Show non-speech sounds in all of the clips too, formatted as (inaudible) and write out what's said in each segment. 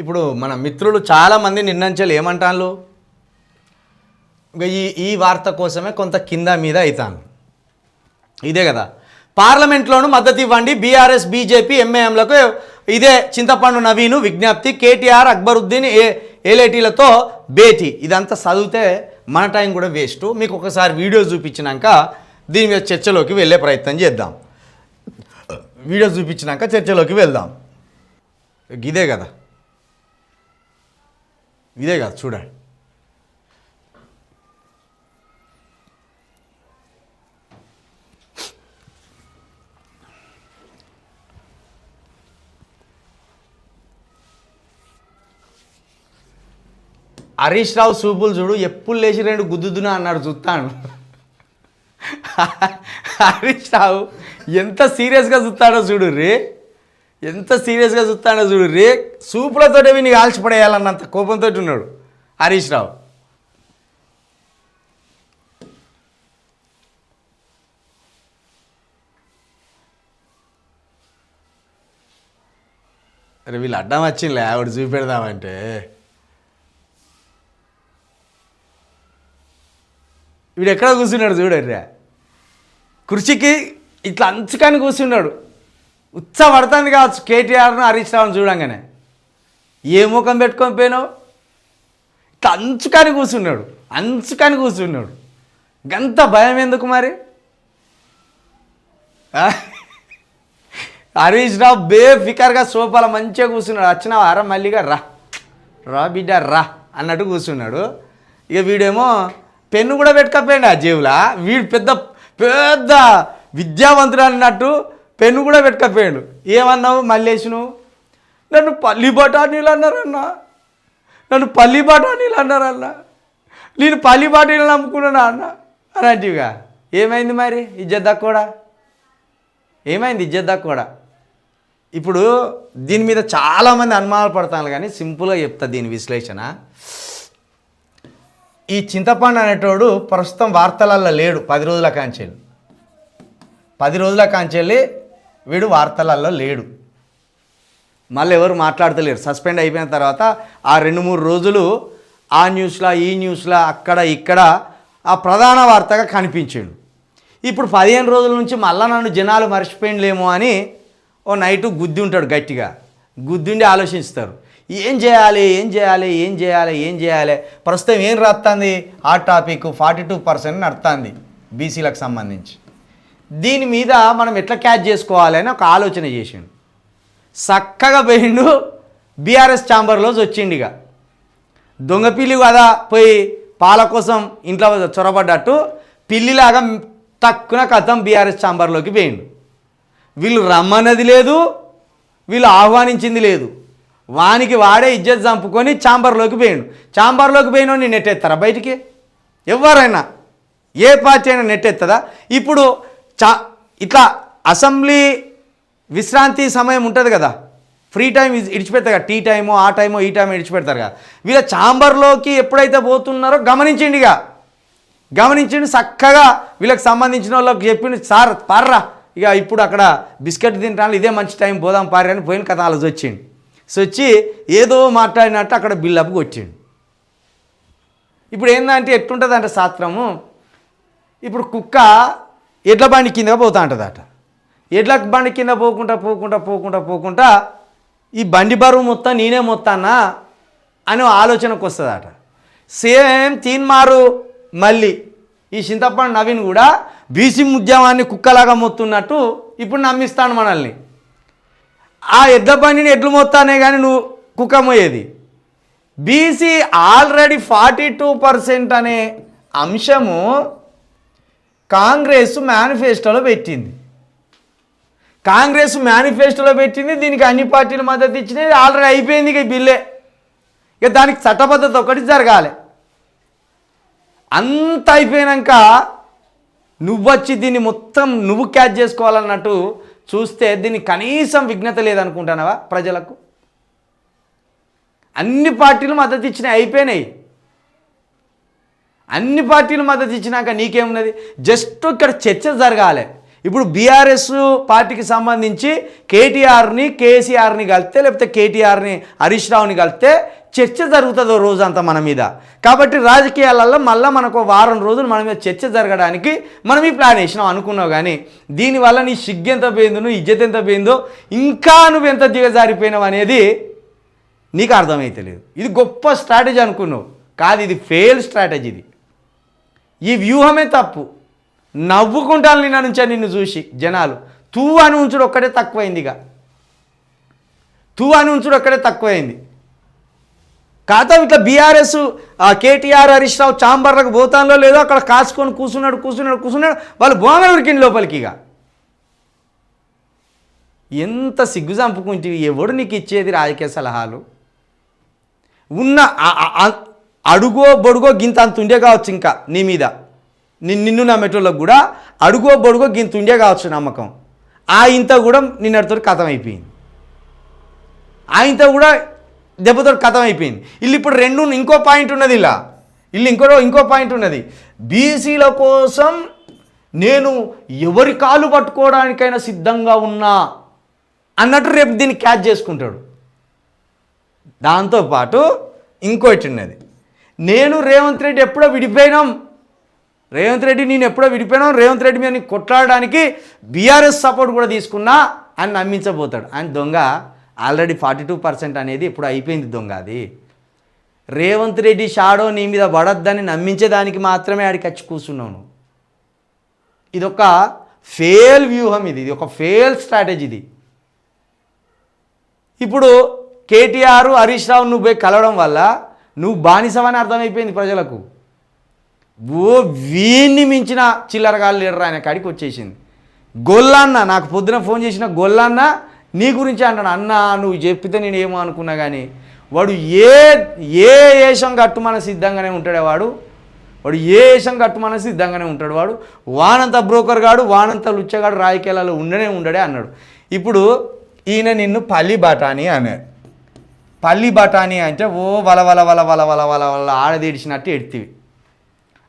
ఇప్పుడు మన మిత్రులు చాలామంది నిన్నంచెలు ఏమంటాను ఈ ఈ వార్త కోసమే కొంత కింద మీద అవుతాను ఇదే కదా. పార్లమెంట్లోనూ మద్దతు ఇవ్వండి. బీఆర్ఎస్ బీజేపీ ఎంఏఎంలకు ఇదే చింతపండు నవీను విజ్ఞప్తి. కేటీఆర్ అక్బరుద్దీన్ ఏ ఏలేటీలతో భేటీ. ఇదంతా చదివితే మన టైం కూడా వేస్ట్. మీకు ఒకసారి వీడియో చూపించినాక దీని మీద చర్చలోకి వెళ్ళే ప్రయత్నం చేద్దాం. వీడియో చూపించినాక చర్చలోకి వెళ్దాం. ఇదే కదా. ఇదే కాదు చూడండి. హరీష్ రావు సూపులు చూడు ఎప్పుడు లేచి రెండు గుద్దుదునా అన్నాడు చూస్తాను. (laughs) హరీష్ రావు ఎంత సీరియస్గా చూస్తాడో చూడు రే. ఎంత సీరియస్గా చూస్తాడో చూడు. రే సూపులతోటే విని కాల్చిపడేయాలన్నంత కోపంతో ఉన్నాడు హరీష్ రావు. అరే వీళ్ళు అడ్డం వచ్చిందిలే ఆవిడ చూపెడదామంటే. వీడు ఎక్కడ కూర్చున్నాడు చూడర్రా కుర్చీకి ఇట్లా అంచుకాని కూర్చున్నాడు. ఉత్స పడుతుంది కావచ్చు కేటీఆర్ను హరీష్ రావును చూడంగానే. ఏ ముఖం పెట్టుకొని పోయినావు? ఇట్లా అంచుకని కూర్చున్నాడు అంచుకని కూర్చున్నాడు. గంత భయం ఎందుకు మరి? హరీష్ రావు బేఫికర్గా సోఫాలో మంచిగా కూర్చున్నాడు. వచ్చినావు? వారం మళ్ళీగా రా. రా బిడ్డ రా అన్నట్టు కూర్చున్నాడు. ఇక వీడేమో పెన్ను కూడా పెట్టుకపోయాడు ఆ జేబులా. వీడు పెద్ద పెద్ద విద్యావంతుడు అన్నట్టు పెన్ను కూడా పెట్టుకపోయాడు. ఏమన్నావు మల్లేష్ నన్ను పల్లి బఠానీలు అన్నారన్న. నన్ను పల్లి బఠానీలు అన్నారన్న. నేను పల్లి బఠానీలు నమ్ముకున్నానా అన్న. అలాంటివిగా. ఏమైంది మరి? ఇజ్జత్ కూడా ఏమైంది ఇజ్జత్ కూడా ఇప్పుడు దీని మీద చాలామంది అనుమానాలు పడతాను కానీ సింపుల్గా చెప్తా దీని విశ్లేషణ. ఈ చింతపండు అనేటోడు ప్రస్తుతం వార్తలల్లో లేడు. పది రోజుల కాంచెల్లి పది రోజుల కాంచెల్లి వీడు వార్తలలో లేడు. మళ్ళీ ఎవరు మాట్లాడతలేరు. సస్పెండ్ అయిపోయిన తర్వాత ఆ రెండు మూడు రోజులు ఆ న్యూస్లో ఈ న్యూస్లో అక్కడ ఇక్కడ ఆ ప్రధాన వార్తగా కనిపించాడు. ఇప్పుడు పదిహేను రోజుల నుంచి మళ్ళా నన్ను జనాలు మర్చిపోయిండలేమో అని ఓ నైటు గుద్ది ఉంటాడు గట్టిగా. గుద్దిండి ఆలోచిస్తారు. ఏం చేయాలి ఏం చేయాలి ఏం చేయాలి ఏం చేయాలి? ప్రస్తుతం ఏం రాస్తుంది ఆ టాపిక్ ఫార్టీ టూ పర్సెంట్ నడుస్తుంది బీసీలకు సంబంధించి. దీని మీద మనం ఎట్లా క్యాచ్ చేసుకోవాలని ఒక ఆలోచన చేసిండు. చక్కగా పోయిండు బీఆర్ఎస్ ఛాంబర్లోకి వచ్చిండు ఇక. దొంగ పిల్లి కదా పోయి పాల కోసం ఇంట్లో చొరబడ్డట్టు పిల్లిలాగా తక్కువ కథం బీఆర్ఎస్ ఛాంబర్లోకి పోయిండు. వీళ్ళు రమ్మన్నది లేదు వీళ్ళు ఆహ్వానించింది లేదు. వానికి వాడే ఇజ్జత్ చంపుకొని ఛాంబర్లోకి పోయిండు. ఛాంబర్లోకి నేను నెట్టేస్తారా బయటికి? ఎవరైనా? ఏ పార్టీ అయినా నెట్టేస్తుందా ఇప్పుడు చా ఇట్లా అసెంబ్లీ విశ్రాంతి సమయం ఉంటుంది కదా. ఫ్రీ టైం ఇడిచిపెడతారు కదా. టీ టైమో ఆ టైమో ఈ టైమో ఇడిచిపెడతారు కదా. వీళ్ళ ఛాంబర్లోకి ఎప్పుడైతే పోతున్నారో గమనించండి ఇక గమనించండి చక్కగా వీళ్ళకి సంబంధించిన వాళ్ళకి చెప్పిండు సార్ పర్రా ఇక ఇప్పుడు అక్కడ బిస్కెట్ తింటాను ఇదే మంచి టైం పోదాం పారి అని పోయిన కథ ఆలోచి వచ్చిండు సో వచ్చి ఏదో మాట్లాడినట్టు అక్కడ బిల్డప్కి వచ్చిండు. ఇప్పుడు ఏంటంటే ఎట్లుంటుంది అంటే శాస్త్రము? ఇప్పుడు కుక్క ఎడ్ల బండి కింద పోతా ఉంటుందట ఎడ్ల బండి కింద పోకుండా పోకుండా పోకుండా పోకుండా ఈ బండి బరువు మొత్తం నేనే మొత్తానా అనే ఆలోచనకు వస్తుందట. సేమ్ తీన్మారు మళ్ళీ ఈ చింతపండు నవీన్ కూడా బీసీ ఉద్యమాన్ని కుక్కలాగా మొత్తున్నట్టు ఇప్పుడు నమ్మిస్తాను మనల్ని. ఆ ఎడ్ల బండిని ఎడ్లు మొత్తానే కానీ నువ్వు కుక్క మోయేది BC already forty two percent అనే అంశము కాంగ్రెస్ మేనిఫెస్టోలో పెట్టింది. కాంగ్రెస్ మేనిఫెస్టోలో పెట్టింది దీనికి అన్ని పార్టీలు మద్దతు ఇచ్చినది ఆల్రెడీ అయిపోయింది ఇక బిల్లే. ఇక దానికి చట్టబద్ధత ఒకటి జరగాలి. అంత అయిపోయినాక నువ్వు వచ్చి దీన్ని మొత్తం నువ్వు క్యాచ్ చేసుకోవాలన్నట్టు చూస్తే దీన్ని కనీసం విఘ్నత లేదనుకుంటున్నావా ప్రజలకు? అన్ని పార్టీలు మద్దతు ఇచ్చినాయి అయిపోయినాయి. అన్ని పార్టీలు మద్దతు ఇచ్చినాక నీకేమున్నది? జస్ట్ ఇక్కడ చర్చ జరగాలి. ఇప్పుడు బీఆర్ఎస్ పార్టీకి సంబంధించి కేటీఆర్ని కేసీఆర్ని కలిస్తే లేకపోతే కేటీఆర్ని హరీష్ రావుని కలిస్తే చర్చ జరుగుతుందో రోజంతా మన మీద. కాబట్టి రాజకీయాలలో మళ్ళీ మనకు వారం రోజులు మన మీద చర్చ జరగడానికి మనం ఈ ప్లాన్ వేసినాం అనుకున్నావు కానీ దీనివల్ల నీ సిగ్గు ఎంత పోయిందో నువ్వు ఇజ్జత్ ఎంత పోయిందో ఇంకా నువ్వు ఎంత దిగజారిపోయినావు అనేది నీకు అర్థమైతలేదు. ఇది గొప్ప స్ట్రాటజీ అనుకున్నావు. కాదు ఇది ఫెయిల్ స్ట్రాటజీ ఇది. ఈ వ్యూహమే తప్పు. నవ్వుకుంటాను నిన్న నుంచే నిన్ను చూసి జనాలు. తూ అని ఉంచుడు ఒక్కటే తక్కువైంది ఇక తూ అని ఉంచుడు ఒక్కటే తక్కువైంది. కాతం ఇట్లా బీఆర్ఎస్ కేటీఆర్ హరీష్ రావు చాంబర్లకు పోతానో లేదో అక్కడ కాసుకొని కూర్చున్నాడు కూర్చున్నాడు కూర్చున్నాడు. వాళ్ళు బోమలు ఉరికింది లోపలికి ఇక. ఎంత సిగ్గు చంపుకుంటే ఎవడు నీకు ఇచ్చేది రాజకీయ సలహాలు? ఉన్న అడుగో బొడుగో గింత అంత ఉండే కావచ్చు ఇంకా నీ మీద. నిన్ను నమ్మేటోళ్ళకు కూడా అడుగో బొడుగో గింత ఉండే కావచ్చు నమ్మకం. ఆ ఇంత కూడా నిన్నటితో కథం అయిపోయింది ఆ ఇంత కూడా దెబ్బతో కథం అయిపోయింది వీళ్ళు ఇప్పుడు రెండు ఇంకో పాయింట్ ఉన్నది ఇలా. వీళ్ళు ఇంకో ఇంకో పాయింట్ ఉన్నది. బీసీల కోసం నేను ఎవరి కాలు పట్టుకోవడానికైనా సిద్ధంగా ఉన్నా అన్నట్టు రేపు దీన్ని క్యాచ్ చేసుకుంటాడు. దాంతోపాటు ఇంకోటి ఉన్నది. నేను రేవంత్ రెడ్డి ఎప్పుడో విడిపోయినాం. రేవంత్ రెడ్డి నేను ఎప్పుడో విడిపోయినాం. రేవంత్ రెడ్డి మీద కొట్లాడడానికి బీఆర్ఎస్ సపోర్ట్ కూడా తీసుకున్నా అని నమ్మించబోతాడు. అండ్ దొంగ. ఆల్రెడీ ఫార్టీ టూ పర్సెంట్ అనేది ఇప్పుడు అయిపోయింది దొంగ అది. రేవంత్ రెడ్డి షాడో నీ మీద పడద్దని నమ్మించేదానికి మాత్రమే ఆడికి వచ్చి కూర్చున్నావు ఇదొక ఇది ఒక ఫెయిల్ వ్యూహం ఇది. ఇది ఒక ఫెయిల్ స్ట్రాటజీ ఇది. ఇప్పుడు కేటీఆర్ హరీష్ రావు నువ్వు పోయి కలవడం వల్ల నువ్వు బానిసవని అర్థమైపోయింది ప్రజలకు. ఓ వీన్ని మించిన చిల్లరగాళ్ళు లీడర్ ఆయన కాడికి వచ్చేసింది. గొల్లన్న నాకు పొద్దున ఫోన్ చేసిన గొల్లన్న నీ గురించి అంటాను అన్న నువ్వు చెప్పితే నేను ఏమో అనుకున్నా కానీ వాడు ఏ ఏ వేషం కట్టుమన సిద్ధంగానే ఉంటాడే వాడు. వాడు ఏ వేషం కట్టుమన సిద్ధంగానే ఉంటాడు వాడు. వానంత బ్రోకర్ గాడు వానంత లుచ్చగాడు రాజకీయాలలో ఉండనే ఉండడే అన్నాడు. ఇప్పుడు ఈయన నిన్ను పల్లి బఠానీ అన్నాడు. పల్లి బఠానీ అంటే ఓ వల వల వల వల వల వల వల ఆడదేడిచినట్టు ఎడితివి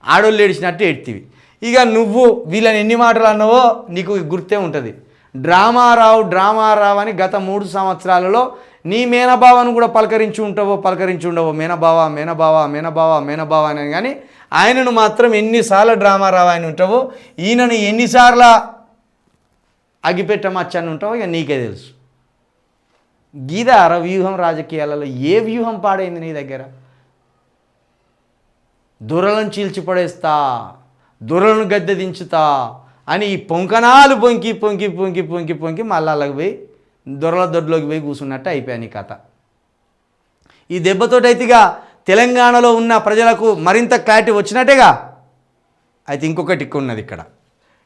ఆడోళ్ళు ఏడిచినట్టు ఎడితివి ఇక నువ్వు వీళ్ళని ఎన్ని మాటలు అన్నావో నీకు గుర్తే ఉంటుంది. డ్రామారావు డ్రామారావు అని గత మూడు సంవత్సరాలలో నీ మేనబావను కూడా పలకరించి ఉంటావో పలకరించి ఉండవో మేనబావ మేనబావ మేనబావ మేనబావ అని కానీ ఆయనను మాత్రం ఎన్నిసార్లు డ్రామారావు అని ఉంటావో ఈయనను ఎన్నిసార్లు అగిపెట్టమచ్చని ఉంటావో ఇక నీకే తెలుసు. గీదార వ్యూహం రాజకీయాలలో ఏ వ్యూహం పాడైంది నీ దగ్గర? దొరలను చీల్చిపడేస్తా దొరలను గద్దె దించుతా అని ఈ పొంకనాలు పొంకి పొంకి పొంకి పొంకి పొంకి మళ్ళీ అలాగ పోయి దొరల దొడ్లోకి పోయి కూర్చున్నట్టు అయిపోయాను ఈ కథ. ఈ దెబ్బతోటైతేగా తెలంగాణలో ఉన్న ప్రజలకు మరింత క్లారిటీ వచ్చినట్టేగా? అయితే ఇంకొకటి ఉన్నది ఇక్కడ.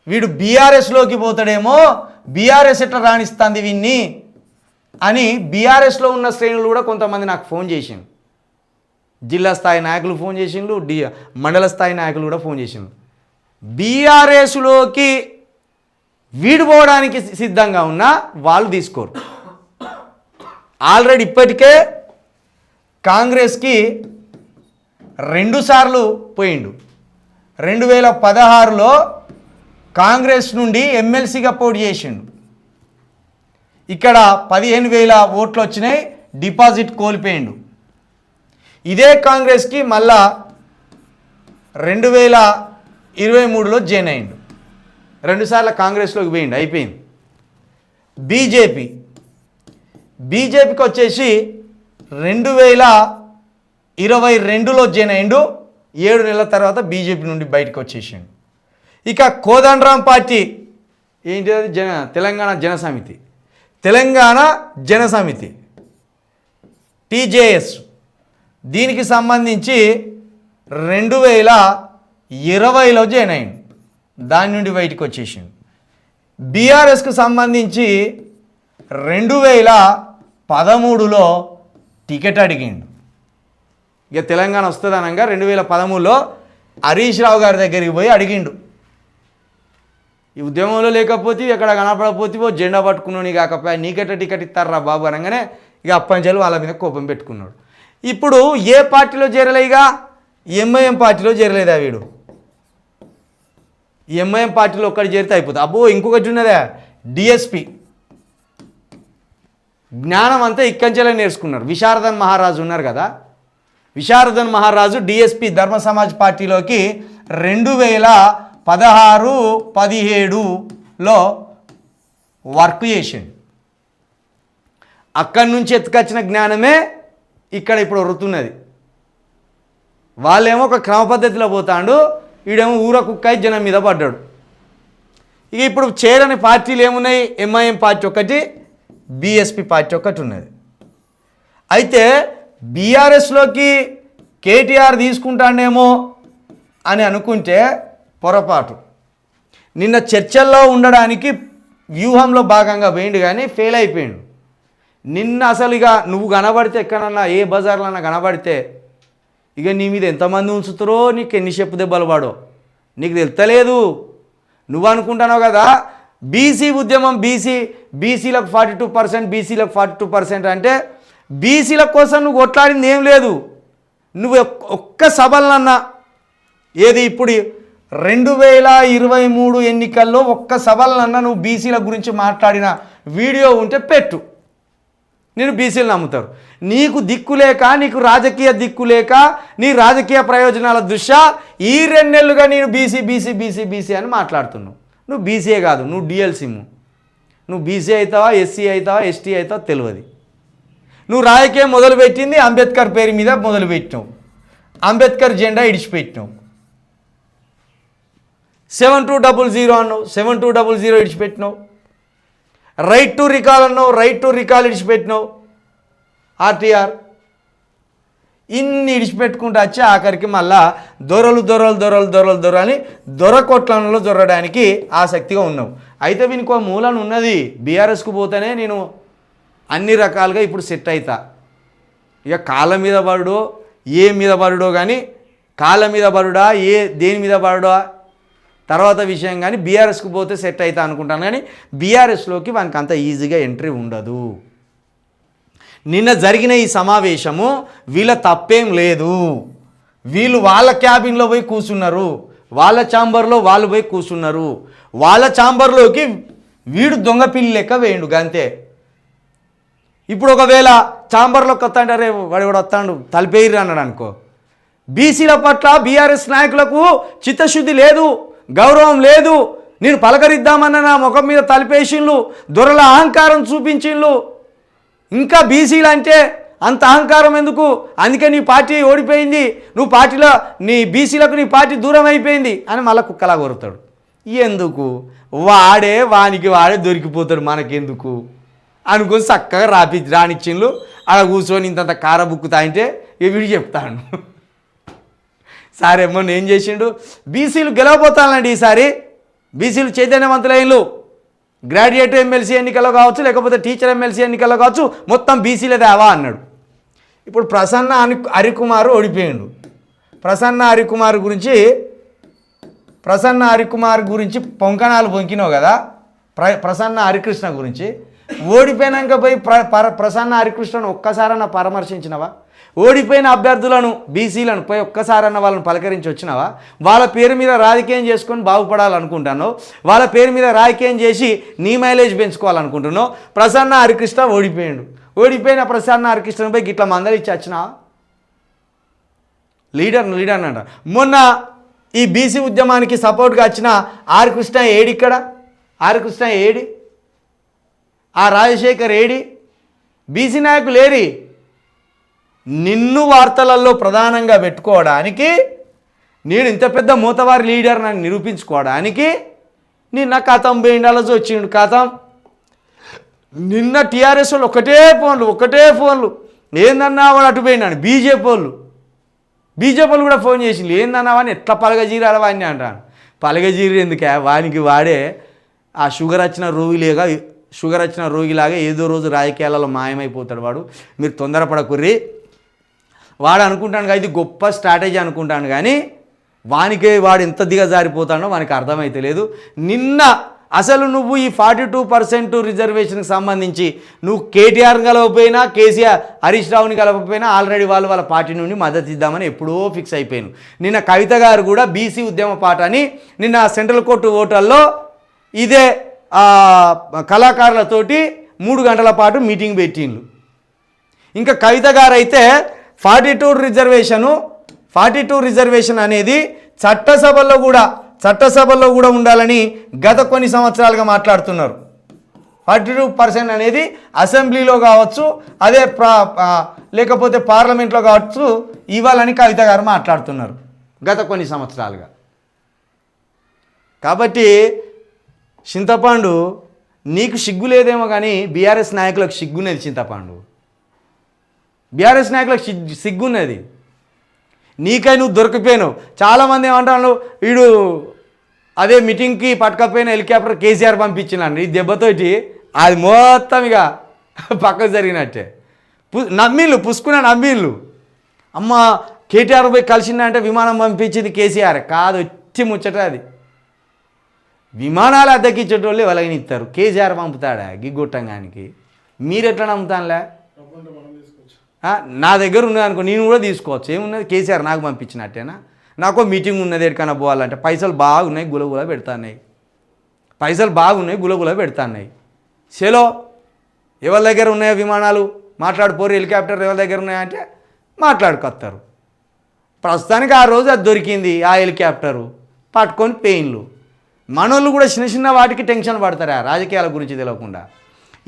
వీడు బీఆర్ఎస్లోకి పోతాడేమో బీఆర్ఎస్ ఎట్లా రాణిస్తుంది వీన్ని అని బీఆర్ఎస్లో ఉన్న శ్రేణులు కూడా కొంతమంది నాకు ఫోన్ చేసిండు జిల్లా స్థాయి నాయకులు ఫోన్ చేసిండ్రు డి మండల స్థాయి నాయకులు కూడా ఫోన్ చేసిండు బీఆర్ఎస్లోకి వీడిపోవడానికి సిద్ధంగా ఉన్న వాళ్ళు తీసుకోరు. ఆల్రెడీ ఇప్పటికే కాంగ్రెస్కి రెండుసార్లు పోయిండు. రెండు వేల పదహారులో కాంగ్రెస్ నుండి ఎమ్మెల్సీగా పోటీ చేసిండు. ఇక్కడ పదిహేను వేల ఓట్లు వచ్చినాయి డిపాజిట్ కోల్పోయిండు. ఇదే కాంగ్రెస్కి మళ్ళా రెండు వేల ఇరవై మూడులో జాయిన్ అయిండు రెండుసార్లు కాంగ్రెస్లోకి పోయిండు అయిపోయింది. బీజేపీ బీజేపీకి వచ్చేసి రెండు వేల ఇరవై రెండులో జాయిన్ అయిండు ఏడు నెలల తర్వాత బీజేపీ నుండి బయటకు వచ్చేసిండు. ఇక కోదండరాం పార్టీ ఏంటి జన తెలంగాణ జనసమితి తెలంగాణ జనసమితి టీజేఎస్. దీనికి సంబంధించి రెండు వేల ఇరవైలో జాయిన్ అయింది దాని నుండి బయటకు వచ్చేసింది బీఆర్ఎస్కు సంబంధించి రెండు వేల పదమూడులో టికెట్ అడిగిండు. ఇక తెలంగాణ వస్తుంది అనగా రెండు వేల పదమూడులో హరీష్ రావు గారి దగ్గరికి పోయి అడిగిండు. ఈ ఉద్యమంలో లేకపోతే ఎక్కడ కనపడకపోతే ఓ జెండా పట్టుకున్నాను కాకపోయా నీకెట్ట టికెట్ ఇస్తారా బాబు? అనగానే ఇక అప్పంచాలు వాళ్ళ మీద కోపం పెట్టుకున్నాడు. ఇప్పుడు ఏ పార్టీలో చేరలేగా ఎంఐఎం పార్టీలో చేరలేదా వీడు? ఎంఐఎం పార్టీలో ఒక్కటి చేరితే అయిపోతుంది. అబ్బో ఇంకొకటి ఉన్నదే డిఎస్పి. జ్ఞానం అంతా ఇక్కంచెలే నేర్చుకున్నారు. విశారదన్ మహారాజు ఉన్నారు కదా? విశారదన్ మహారాజు డిఎస్పి ధర్మ సమాజ్ పార్టీలోకి రెండు వేల పదహారు పదిహేడులో వర్క్ చేసిండు. అక్కడి నుంచి ఎత్తుకొచ్చిన జ్ఞానమే ఇక్కడ ఇప్పుడు వరుతున్నది వాళ్ళేమో ఒక క్రమ పద్ధతిలో పోతాడు ఈడేమో ఊర కుక్కై జనం మీద పడ్డాడు. ఇక ఇప్పుడు చేరని పార్టీలు ఏమున్నాయి? ఎంఐఎం పార్టీ ఒకటి బీఎస్పీ పార్టీ ఒకటి ఉన్నది. అయితే బీఆర్ఎస్లోకి కేటీఆర్ తీసుకుంటాడేమో అని అనుకుంటే పొరపాటు. నిన్న చర్చల్లో ఉండడానికి వ్యూహంలో భాగంగా పోయిండు కానీ ఫెయిల్ అయిపోయిండు. నిన్న అసలు ఇక నువ్వు కనబడితే ఎక్కడన్నా ఏ బజార్లన్నా కనబడితే ఇక నీ మీద ఎంతమంది ఉంచుతారో నీకు ఎన్ని చెప్పు దెబ్బలు పడో నీకు తెలుతలేదు నువ్వు అనుకుంటున్నావు కదా బీసీ ఉద్యమం బీసీ బీసీలకు ఫార్టీ టూ పర్సెంట్ బీసీలకు ఫార్టీ టూ పర్సెంట్ అంటే బీసీల కోసం నువ్వు కొట్లాడింది ఏం లేదు. నువ్వు ఒక్క సభలన్నా ఏది ఇప్పుడు రెండు వేల ఇరవై మూడు ఎన్నికల్లో ఒక్క సవాళ్ళన్న నువ్వు బీసీల గురించి మాట్లాడిన వీడియో ఉంటే పెట్టు. నేను బీసీలు నమ్ముతారు. నీకు దిక్కు లేక నీకు రాజకీయ దిక్కు లేక నీ రాజకీయ ప్రయోజనాల దృష్ట్యా ఈ రెండేళ్ళుగా నేను బీసీ బీసీ బీసీ బీసీ అని మాట్లాడుతున్నావు. నువ్వు బీసీఏ కాదు నువ్వు డిఎల్సిమ్ నువ్వు బీసీ అవుతావా ఎస్సీ అవుతావా ఎస్టీ అవుతావా తెలియదు. నువ్వు రాజకీయం మొదలుపెట్టింది అంబేద్కర్ పేరు మీద మొదలుపెట్టినావు. అంబేద్కర్ జెండా ఇడిచిపెట్టినావు. సెవెన్ టూ డబుల్ జీరో అన్నావు సెవెన్ టూ డబుల్ జీరో ఇడిచిపెట్టినావు. రైట్ టు రికాల్ అన్నావు రైట్ టు రికాల్ ఇడిచిపెట్టినావు. ఆర్టీఆర్ ఇన్ని ఇడిచిపెట్టుకుంటూ వచ్చి ఆఖరికి మళ్ళా దొరలు దొరలు దొరలు దొరలు దొర అని దొర కొట్లంలో దొరడానికి ఆసక్తిగా ఉన్నావు. అయితే వీనికి ఒక మూలన ఉన్నది. బీఆర్ఎస్కు పోతేనే నేను అన్ని రకాలుగా ఇప్పుడు సెట్ అవుతా ఇక కాళ్ళ మీద పడుడో ఏ మీద పడుడో కానీ కాళ్ళ మీద పడుడా ఏ దేని మీద పడుడా తర్వాత విషయం కానీ బీఆర్ఎస్కి పోతే సెట్ అవుతా అనుకుంటాను కానీ బీఆర్ఎస్లోకి వానికి అంత ఈజీగా ఎంట్రీ ఉండదు. నిన్న జరిగిన ఈ సమావేశము వీళ్ళ తప్పేం లేదు. వీళ్ళు వాళ్ళ క్యాబిన్లో పోయి కూర్చున్నారు. వాళ్ళ ఛాంబర్లో వాళ్ళు పోయి కూర్చున్నారు. వాళ్ళ ఛాంబర్లోకి వీడు దొంగ పిల్లి లెక్క వేయండు గంతే. ఇప్పుడు ఒకవేళ ఛాంబర్లోకి వస్తాంటే అరే వాడు కూడా వస్తాడు తలిపేయిర్రు అన్నాడు అనుకో. బీసీల పట్ల బీఆర్ఎస్ నాయకులకు చిత్తశుద్ధి లేదు. గౌరవం లేదు. నేను పలకరిద్దామన్న నా ముఖం మీద తలిపేసిండ్లు దొరల అహంకారం చూపించిండ్లు. ఇంకా బీసీలు అంటే అంత అహంకారం ఎందుకు? అందుకే నీ పార్టీ ఓడిపోయింది. నువ్వు పార్టీలో నీ బీసీలకు నీ పార్టీ దూరం అయిపోయింది అని మళ్ళీ కుక్కలా కోరుతాడు ఎందుకు? వాడే వానికి వాడే దొరికిపోతాడు మనకెందుకు? అనుకొని చక్కగా రాపి రానిచ్చిండ్లు. అలా కూర్చొని ఇంతంత కార బుక్కు తాగితే వీడు చెప్తాను సార్ ఏమో ఏం చేసిండు. బీసీలు గెలవబోతానండి ఈసారి. బీసీలు చైతన్యవంతులైన్లు. గ్రాడ్యుయేట్ ఎమ్మెల్సీ ఎన్నికల్లో కావచ్చు లేకపోతే టీచర్ ఎమ్మెల్సీ ఎన్నికల్లో కావచ్చు మొత్తం బీసీలే దేవా అన్నాడు. ఇప్పుడు ప్రసన్న అని హరికుమార్ ఓడిపోయిండు. ప్రసన్న హరికుమార్ గురించి ప్రసన్న హరికుమార్ గురించి పొంకణాలు పొంకినావు కదా? ప్ర ప్రసన్న హరికృష్ణ గురించి. ఓడిపోయినాక పోయి ప్ర పర ప్రసన్న హరికృష్ణను ఒక్కసారన్నా పరామర్శించినవా? ఓడిపోయిన అభ్యర్థులను బీసీలను పోయి ఒక్కసారన్న వాళ్ళని పలకరించి వచ్చినావా? వాళ్ళ పేరు మీద రాజకీయం చేసుకొని బాగుపడాలనుకుంటాను వాళ్ళ పేరు మీద రాజకీయం చేసి నీ మైలేజ్ పెంచుకోవాలనుకుంటున్నావు? ప్రసన్న హరికృష్ణ ఓడిపోయాడు. ఓడిపోయిన ప్రసన్న హరికృష్ణపై పోయి గిట్ల మందలిచ్చి వచ్చినావా? లీడర్ లీడర్ అంట. మొన్న ఈ బీసీ ఉద్యమానికి సపోర్ట్గా వచ్చిన ఆర్ కృష్ణ ఏడి ఇక్కడ? ఆర్ కృష్ణ ఏడి? ఆ రాజశేఖర్ ఏడి? బీసీ నాయకులు ఏరి నిన్ను వార్తలలో ప్రధానంగా పెట్టుకోవడానికి నేను ఇంత పెద్ద మూతవారి లీడర్ నన్ను నిరూపించుకోవడానికి నిన్న కథం బేండాలతో వచ్చిండు కథం నిన్న టీఆర్ఎస్ వాళ్ళు ఒకటే ఫోన్లు ఒకటే ఫోన్లు. ఏందన్నా వాడు అటు పోయినాడు బీజేపీ వాళ్ళు. బీజేపీ వాళ్ళు కూడా ఫోన్ చేసిండు ఏందన్నా వాడిని ఎట్లా పలగజీరాలి వాడిని అంటాను పలగజీరి ఎందుకే? వానికి వాడే ఆ షుగర్ వచ్చిన రోగిలేగా షుగర్ వచ్చిన రోగిలాగా ఏదో రోజు రాజకీయాలలో మాయమైపోతాడు వాడు. మీరు తొందరపడకుర్రి. వాడు అనుకుంటాను కానీ ఇది గొప్ప స్ట్రాటజీ అనుకుంటాను కానీ వానికే వాడు ఎంత దిగజారిపోతాడో వానికి అర్థమైతే లేదు. నిన్న అసలు నువ్వు ఈ ఫార్టీ టూ పర్సెంట్ రిజర్వేషన్కి సంబంధించి నువ్వు కేటీఆర్ కలవకపోయినా కేసీఆర్ హరీష్ రావుని కలవకపోయినా ఆల్రెడీ వాళ్ళు వాళ్ళ పార్టీ నుండి మద్దతు ఇద్దామని ఎప్పుడో ఫిక్స్ అయిపోయాను నిన్న కవిత గారు కూడా బీసీ ఉద్యమ పాట అని నిన్న సెంట్రల్ కోర్టు ఓటర్లో ఇదే కళాకారులతోటి మూడు గంటల పాటు మీటింగ్ పెట్టిండ్రు. ఇంకా కవిత గారు అయితే forty two reservation forty two reservation అనేది చట్టసభల్లో కూడా చట్టసభల్లో కూడా ఉండాలని గత కొన్ని సంవత్సరాలుగా మాట్లాడుతున్నారు. ఫార్టీ టూ పర్సెంట్ అనేది అసెంబ్లీలో కావచ్చు అదే ప్రా లేకపోతే పార్లమెంట్లో కావచ్చు ఇవ్వాలని కవిత గారు మాట్లాడుతున్నారు గత కొన్ని సంవత్సరాలుగా. కాబట్టి చింతపండు నీకు సిగ్గు లేదేమో కానీ బీఆర్ఎస్ నాయకులకు సిగ్గునేది చింతపండు. బీఆర్ఎస్ నాయకులకు సిగ్గున్నది. నీకై నువ్వు దొరికిపోయాను చాలామంది ఏమంటాను వీడు అదే మీటింగ్కి పట్టుకపోయిన హెలికాప్టర్ కేసీఆర్ పంపించినాను ఈ దెబ్బతోటి అది మొత్తం ఇక (laughs) పక్కకు జరిగినట్టే. పు నమ్మిళ్ళు పుసుకున్న నమ్మిళ్ళు. అమ్మ కేటీఆర్ పోయి కలిసిందంటే విమానం పంపించింది కేసీఆర్. కాదు వచ్చి ముచ్చట అది. విమానాలు అద్దెకిచ్చేటోళ్ళు ఎవరైనా ఇస్తారు కేసీఆర్ పంపుతాడా గిగ్గొట్టంగానికి? మీరు ఎట్లా నమ్ముతానులే నా దగ్గర ఉన్నది అనుకో నేను కూడా తీసుకోవచ్చు. ఏమున్నది? కేసీఆర్ నాకు పంపించినట్టేనా? నాకు మీటింగ్ ఉన్నది ఎక్కడికైనా పోవాలంటే పైసలు బాగున్నాయి గులగుల పెడతాన్నాయి. పైసలు బాగున్నాయి గులగుల పెడతాన్నాయి. సెలో ఎవరి దగ్గర ఉన్నాయో విమానాలు? మాట్లాడిపోరు హెలికాప్టర్ ఎవరి దగ్గర ఉన్నాయంటే మాట్లాడుకొస్తారు ప్రస్తుతానికి ఆ రోజు అది దొరికింది ఆ హెలికాప్టరు. పట్టుకొని పెయిన్లు. మనోళ్ళు కూడా చిన్న చిన్న వాటికి టెన్షన్ పడతారా? రాజకీయాల గురించి తెలియకుండా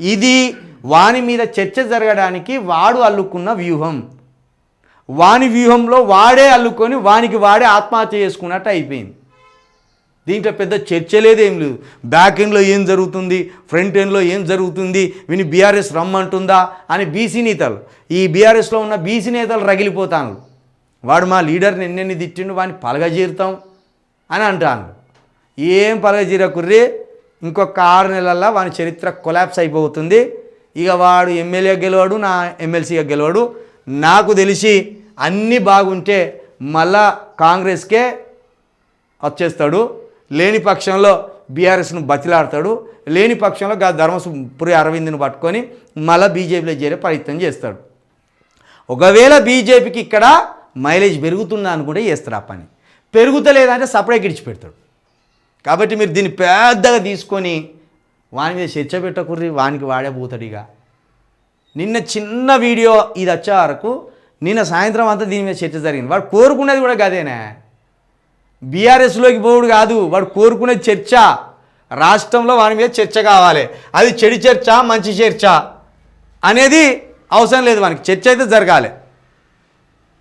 ఇది వాని మీద చర్చ జరగడానికి వాడు అల్లుకున్న వ్యూహం. వాని వ్యూహంలో వాడే అల్లుకొని వానికి వాడే ఆత్మహత్య చేసుకున్నట్టు అయిపోయింది. దీంట్లో పెద్ద చర్చ లేదేం లేదు. బ్యాక్ ఎండ్లో ఏం జరుగుతుంది? ఫ్రంట్ ఎండ్లో ఏం జరుగుతుంది? విని బీఆర్ఎస్ రమ్మంటుందా? అని బీసీ నేతలు. ఈ బీఆర్ఎస్లో ఉన్న బీసీ నేతలు రగిలిపోతాను వాడు మా లీడర్ని ఎన్నెన్ని తిట్టిండు? వాడిని పలగజీరుతాం అని అంటాను ఏం పలగజీరకుర్రే? ఇంకొక ఆరు నెలల్లో వాని చరిత్ర కొలాప్స్ అయిపోతుంది. ఇక వాడు ఎమ్మెల్యే గెలవాడు నా ఎమ్మెల్సీగా గెలవాడు. నాకు తెలిసి అన్నీ బాగుంటే మళ్ళా కాంగ్రెస్కే వచ్చేస్తాడు. లేని పక్షంలో బీఆర్ఎస్ను బతిలాడతాడు. లేని పక్షంలో గా ధర్మపురి అరవింద్ను పట్టుకొని మళ్ళీ బీజేపీలో చేరే ప్రయత్నం చేస్తాడు. ఒకవేళ బీజేపీకి ఇక్కడ మైలేజ్ పెరుగుతుందా అని కూడా చేస్తారు ఆ పని. పెరుగుతలేదంటే సపరేట్ ఇడిచిపెడతాడు. కాబట్టి మీరు దీన్ని పెద్దగా తీసుకొని వాని మీద చర్చ పెట్టకూడదు వానికి వాడే పోతాడు ఇక. నిన్న చిన్న వీడియో ఇది వచ్చే వరకు నిన్న సాయంత్రం అంతా దీని మీద చర్చ జరిగింది. వాడు కోరుకునేది కూడా గదేనే. బీఆర్ఎస్లోకి పోవుడు కాదు వాడు కోరుకునే చర్చ. రాష్ట్రంలో వాని మీద చర్చ కావాలి. అది చెడు చర్చ మంచి చర్చ అనేది అవసరం లేదు మనకి చర్చ అయితే జరగాలి.